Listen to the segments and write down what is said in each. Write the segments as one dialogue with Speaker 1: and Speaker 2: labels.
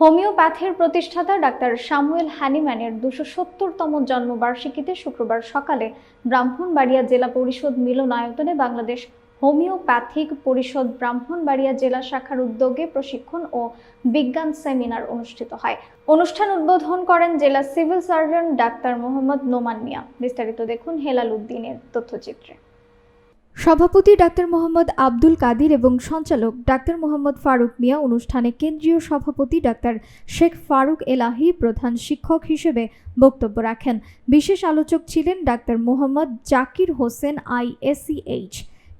Speaker 1: হোমিওপ্যাথির প্রতিষ্ঠাতা doctor Samuel হ্যানিম্যানের দুশো সত্তরতম জন্মবার্ষিকীতে শুক্রবার সকালে ব্রাহ্মণবাড়িয়া জেলা পরিষদ মিলনায়তনে বাংলাদেশ হোমিওপ্যাথিক পরিষদ ব্রাহ্মণবাড়িয়া জেলা শাখার উদ্যোগে প্রশিক্ষণ ও বিজ্ঞান সেমিনার অনুষ্ঠিত হয়। অনুষ্ঠান উদ্বোধন করেন জেলা civil surgeon doctor Mohammad Noman Mia. বিস্তারিত দেখুন হেলাল উদ্দিনের তথ্যচিত্রে। সভাপতি ডাক্তার মোহাম্মদ আব্দুল কাদির এবং সঞ্চালক ডাক্তার মোহাম্মদ ফারুক মিয়া অনুষ্ঠানে কেন্দ্রীয় সভাপতি ডাক্তার শেখ ফারুক এলাহি প্রধান শিক্ষক হিসেবে বক্তব্য রাখেন। বিশেষ আলোচক ছিলেন ডাক্তার মোহাম্মদ জাকির হোসেন আইএসিএইচ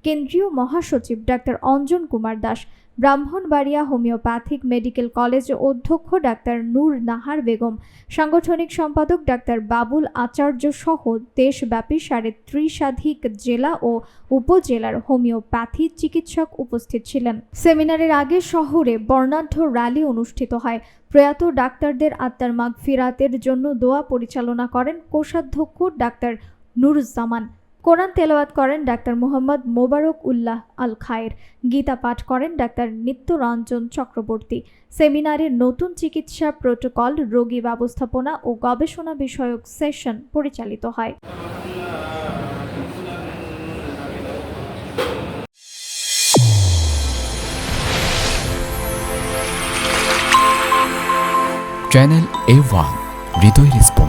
Speaker 1: কেন্দ্রীয় মহাসচিব doctor Anjan Kumar Das, Brahmanbaria homeopathic medical কলেজের অধ্যক্ষ ডাক্তার নূর নাহার বেগম, সাংগঠনিক সম্পাদক ডাক্তার বাবুল আচার্য সহ দেশব্যাপী সাড়ে ত্রিশাধিক জেলা ও উপজেলার হোমিওপ্যাথি চিকিৎসক উপস্থিত ছিলেন। সেমিনারের আগে শহরে বর্ণাঢ্য র্যালি অনুষ্ঠিত হয়। প্রয়াত ডাক্তারদের আত্মার মাগ ফিরাতের জন্য দোয়া পরিচালনা করেন কোষাধ্যক্ষ ডাক্তার নুরুজ্জামান। কোরআন তেলাওয়াত করেন ডাক্তার মোহাম্মদ মোবারক উল্লাহ আল খায়ের গীতা পাঠ করেন ডাক্তার নিত্যরঞ্জন চক্রবর্তী। সেমিনারে নতুন চিকিৎসা প্রোটোকল, রোগী ব্যবস্থাপনা ও গবেষণা বিষয়ক সেশন পরিচালিত হয়।
Speaker 2: চ্যানেল এ ওয়ান স্পন্দন